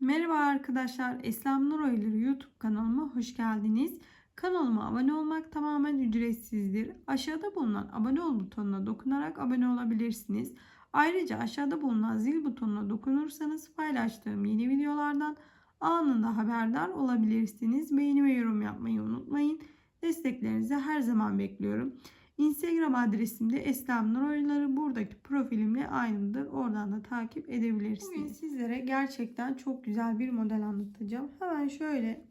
Merhaba arkadaşlar. Eslem Nur Oyları YouTube kanalıma hoş geldiniz. Kanalıma abone olmak tamamen ücretsizdir. Aşağıda bulunan abone ol butonuna dokunarak abone olabilirsiniz. Ayrıca aşağıda bulunan zil butonuna dokunursanız paylaştığım yeni videolardan anında haberdar olabilirsiniz. Beğeni ve yorum yapmayı unutmayın. Desteklerinizi her zaman bekliyorum. Instagram adresim de Eslem Nur Oyları. Buradaki profilimle aynıdır. Oradan da takip edebilirsiniz. Bugün sizlere gerçekten çok güzel bir model anlatacağım. Hemen şöyle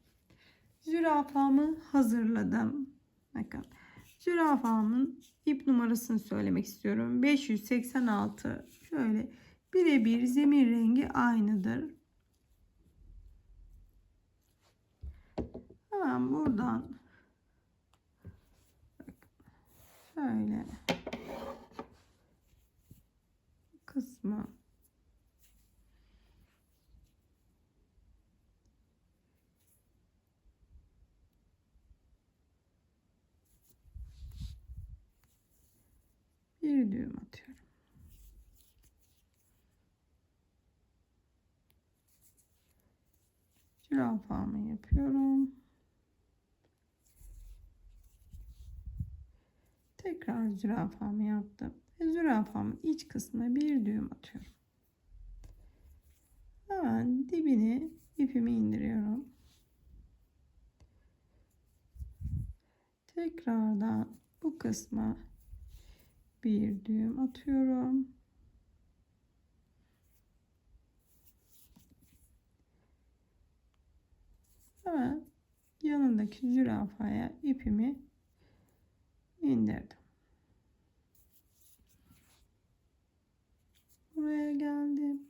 zürafamı hazırladım. Bakın zürafamın ip numarasını söylemek istiyorum. 586 şöyle birebir zemin rengi aynıdır. Hemen buradan şöyle kısmı bir düğüm atıyorum. Zürafamı yapıyorum. Tekrar zürafamı yaptım. Ve zürafamın iç kısmına bir düğüm atıyorum. Hemen dibine ipimi indiriyorum. Tekrardan bu kısma bir düğüm atıyorum. Hemen yanındaki zürafaya ipimi indirdim. Buraya geldim.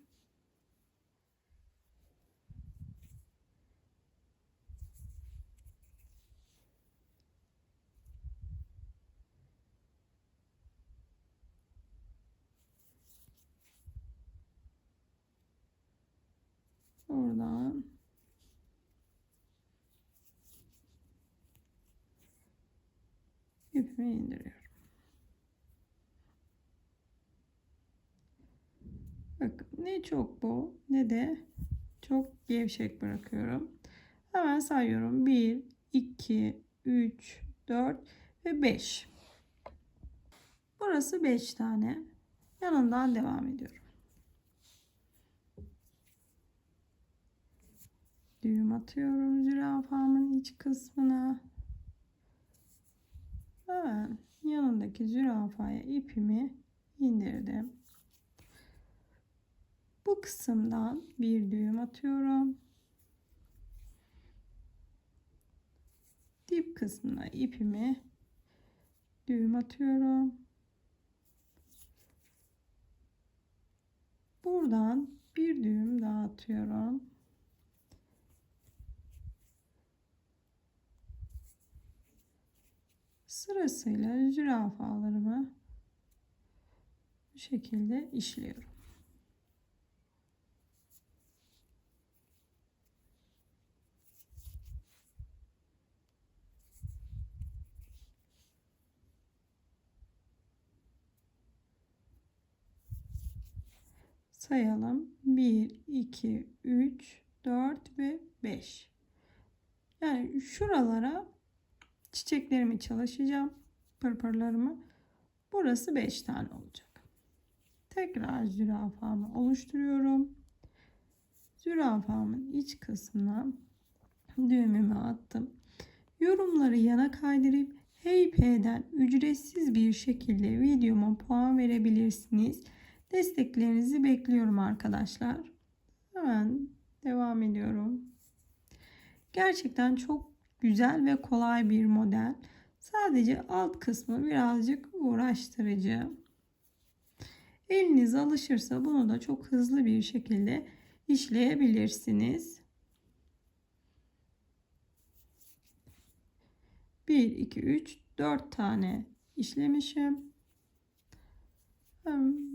Buradan ipimi indiriyorum. Bakın ne çok bu ne de çok gevşek bırakıyorum. Hemen sayıyorum. 1, 2, 3, 4 ve 5. Burası 5 tane. Yanından devam ediyorum. Düğüm atıyorum zürafamın iç kısmına. Hemen yanındaki zürafaya ipimi indirdim. Bu kısımdan bir düğüm atıyorum. Dip kısmına ipimi düğüm atıyorum. Buradan bir düğüm daha atıyorum. Sırasıyla zürafalarımı bu şekilde işliyorum. sayalım. 1, 2, 3, 4 ve 5. Yani şuralara çiçeklerimi çalışacağım. Pırpırlarımı. Burası 5 tane olacak. Tekrar zürafamı oluşturuyorum. Zürafamın iç kısmına düğümümü attım. Yorumları yana kaydırıp HeyP'den ücretsiz bir şekilde videoma puan verebilirsiniz. Desteklerinizi bekliyorum arkadaşlar. Hemen devam ediyorum. Gerçekten çok güzel ve kolay bir model. Sadece alt kısmı birazcık uğraştırıcı. Eliniz alışırsa bunu da çok hızlı bir şekilde işleyebilirsiniz. 1 2 3 4 tane işlemişim.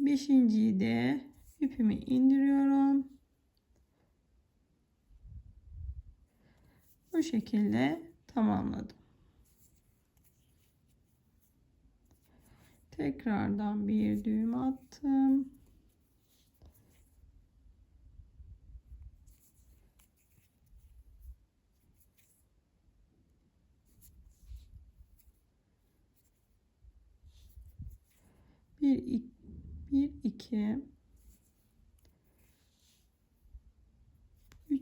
Beşinciyi de ipimi indiriyorum. Bu şekilde tamamladım. Tekrardan bir düğüm attım. Bir, iki, bir, iki.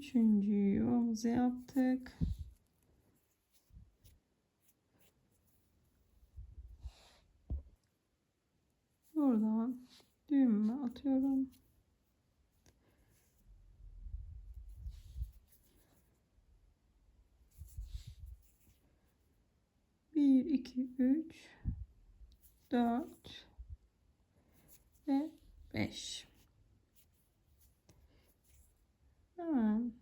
Üçüncüyü yuvamızı yaptık. Buradan düğümümü atıyorum. Bir, iki, üç, dört ve beş. Hemen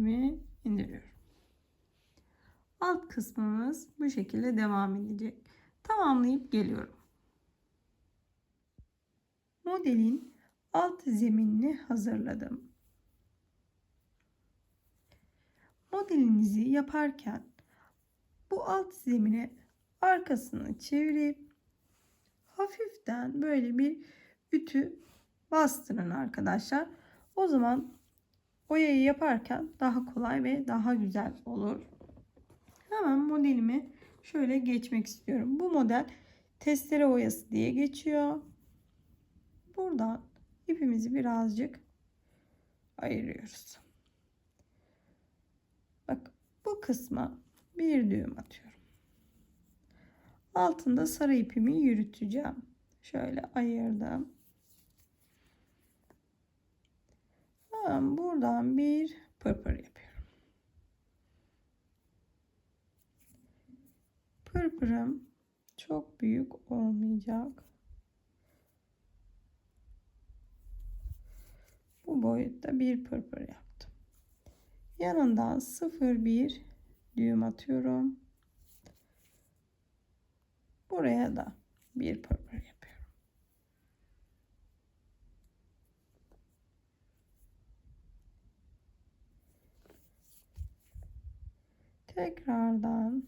ipimi indiriyorum. Alt kısmımız bu şekilde devam edecek. Tamamlayıp geliyorum. Modelin alt zeminini hazırladım. Modelinizi yaparken bu alt zemine arkasını çevirip hafiften böyle bir ütü bastırın arkadaşlar. O zaman oyayı yaparken daha kolay ve daha güzel olur. Hemen modelimi şöyle geçmek istiyorum. Bu model testere oyası diye geçiyor. Buradan ipimizi birazcık ayırıyoruz. Bak bu kısma bir düğüm atıyorum. Altında sarı ipimi yürüteceğim. Şöyle ayırdım. Hemen buradan bir pırpır yapıyorum. Pırpırım çok büyük olmayacak. Bu boyutta bir pırpır yaptım. Yanından 0,1 düğüm atıyorum. Buraya da bir pırpır yapıyorum. Tekrardan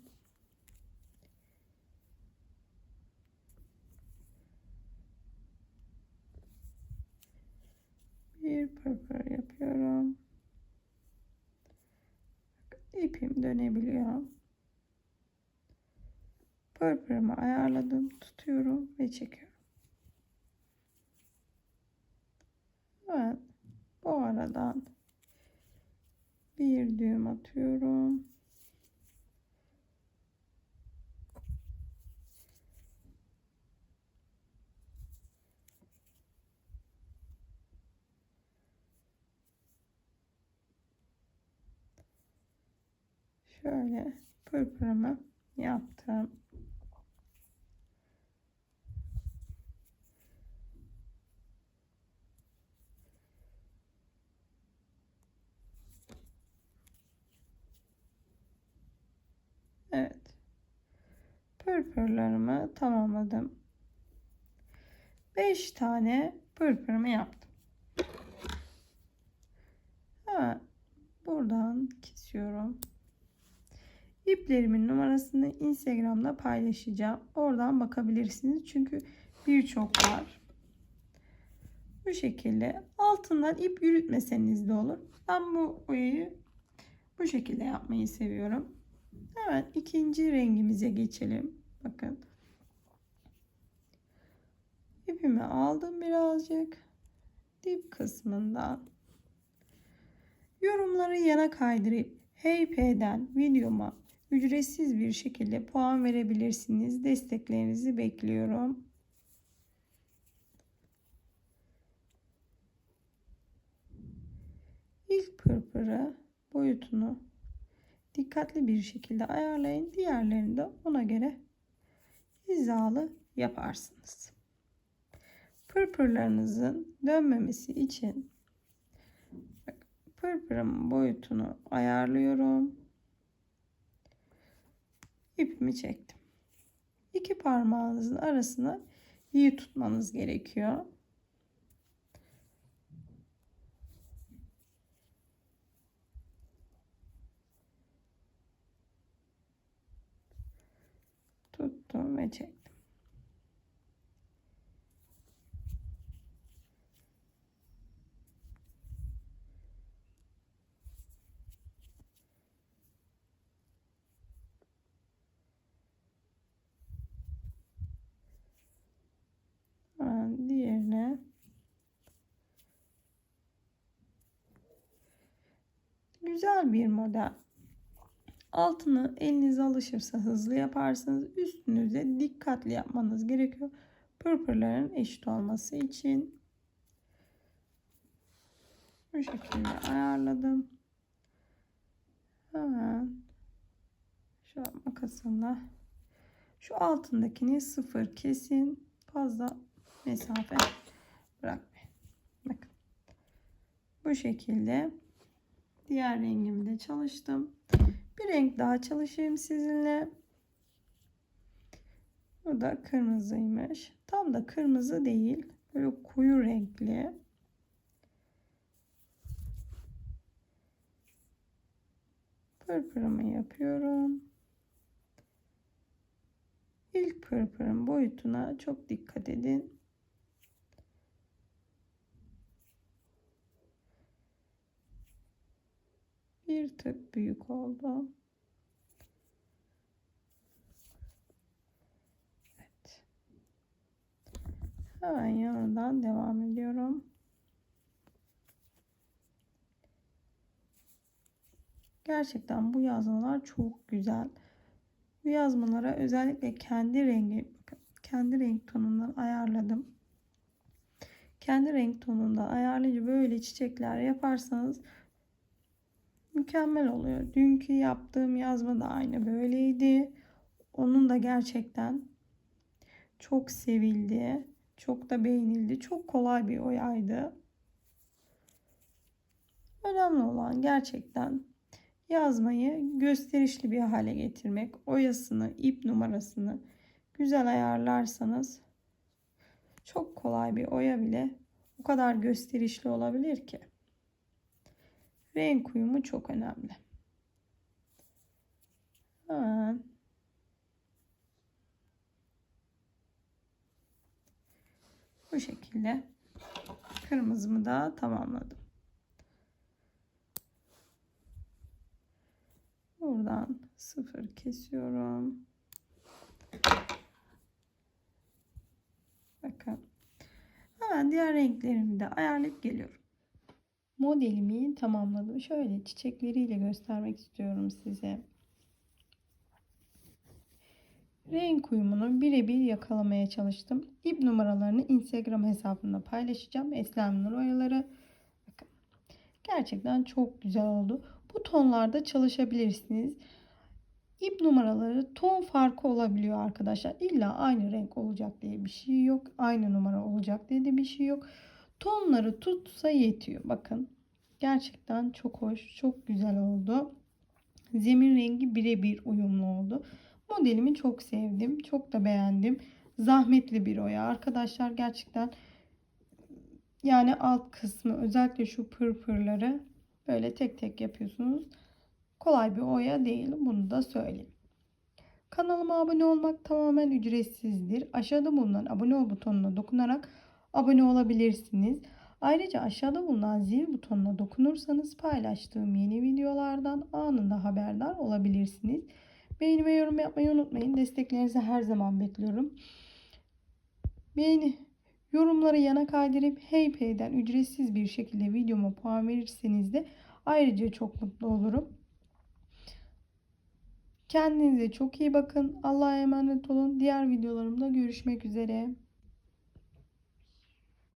bir pırpır yapıyorum. İpim dönebiliyor. Pırpırımı ayarladım. Tutuyorum ve çekiyorum. Ben bu aradan bir düğüm atıyorum. Şöyle pırpırımı yaptım. Evet. Pırpırlarımı tamamladım. 5 tane pırpırımı yaptım. Ha, buradan kesiyorum. İplerimin numarasını Instagram'da paylaşacağım. Oradan bakabilirsiniz. Çünkü birçok var. Bu şekilde altından ip yürütmeseniz de olur. Ben bu oyayı bu şekilde yapmayı seviyorum. Hemen ikinci rengimize geçelim. Bakın. İpimi aldım birazcık. Dip kısmından. Yorumları yana kaydırıp HeyP'den videoma ücretsiz bir şekilde puan verebilirsiniz. Desteklerinizi bekliyorum. İlk pırpırı boyutunu dikkatli bir şekilde ayarlayın. Diğerlerini de ona göre hizalı yaparsınız. Pırpırlarınızın dönmemesi için pırpırın boyutunu ayarlıyorum. İpimi çektim. İki parmağınızın arasına iyi tutmanız gerekiyor. tuttum ve çektim. Güzel bir model. Altını eliniz alışırsa hızlı yaparsınız. Üstünüze dikkatli yapmanız gerekiyor. Pırpırların eşit olması için. Bu şekilde ayarladım. Hemen şu makasımla şu altındakini sıfır kesin. Fazla mesafe bırakmayın. Bakın. Bu şekilde diğer rengimi de çalıştım. Bir renk daha çalışayım sizinle. Bu da kırmızıymış. Tam da kırmızı değil. Böyle koyu renkli. Pırpırımı yapıyorum. İlk pırpırın boyutuna çok dikkat edin. Bir tık büyük oldu. Evet. Hemen yanından devam ediyorum. Gerçekten bu yazmalar çok güzel. Bu yazmalara özellikle kendi rengi, kendi renk tonundan ayarladım. Kendi renk tonundan ayarlayınca böyle çiçekler yaparsanız mükemmel oluyor. Dünkü yaptığım yazma da aynı böyleydi. Onun da gerçekten çok sevildi. Çok da beğenildi. Çok kolay bir oyaydı. Önemli olan gerçekten yazmayı gösterişli bir hale getirmek. Oyasını, ip numarasını güzel ayarlarsanız çok kolay bir oya bile o kadar gösterişli olabilir ki. Renk uyumu çok önemli. Hemen bu şekilde kırmızımı da tamamladım. Buradan sıfır kesiyorum. Bakın. Hemen diğer renklerimi de ayarlayıp geliyorum. Modelimi tamamladım. Şöyle çiçekleriyle göstermek istiyorum size. Renk uyumunu birebir yakalamaya çalıştım. İp numaralarını Instagram hesabımda paylaşacağım. Eslem Nur Oyaları. Bakın. Gerçekten çok güzel oldu. Bu tonlarda çalışabilirsiniz. İp numaraları ton farkı olabiliyor arkadaşlar. İlla aynı renk olacak diye bir şey yok. Aynı numara olacak diye de bir şey yok. Tonları tutsa yetiyor. Bakın. Gerçekten çok hoş. Çok güzel oldu. Zemin rengi birebir uyumlu oldu. Modelimi çok sevdim. Çok da beğendim. Zahmetli bir oya. Arkadaşlar gerçekten yani alt kısmı özellikle şu pırpırları böyle tek tek yapıyorsunuz. Kolay bir oya değil. Bunu da söyleyeyim. Kanalıma abone olmak tamamen ücretsizdir. Aşağıda bulunan abone ol butonuna dokunarak abone olabilirsiniz. Ayrıca aşağıda bulunan zil butonuna dokunursanız paylaştığım yeni videolardan anında haberdar olabilirsiniz. Beğeni ve yorum yapmayı unutmayın. Desteklerinizi her zaman bekliyorum. Beğeni, yorumları yana kaydırıp HeyPay'den ücretsiz bir şekilde videoma puan verirseniz de ayrıca çok mutlu olurum. Kendinize çok iyi bakın. Allah'a emanet olun. Diğer videolarımda görüşmek üzere.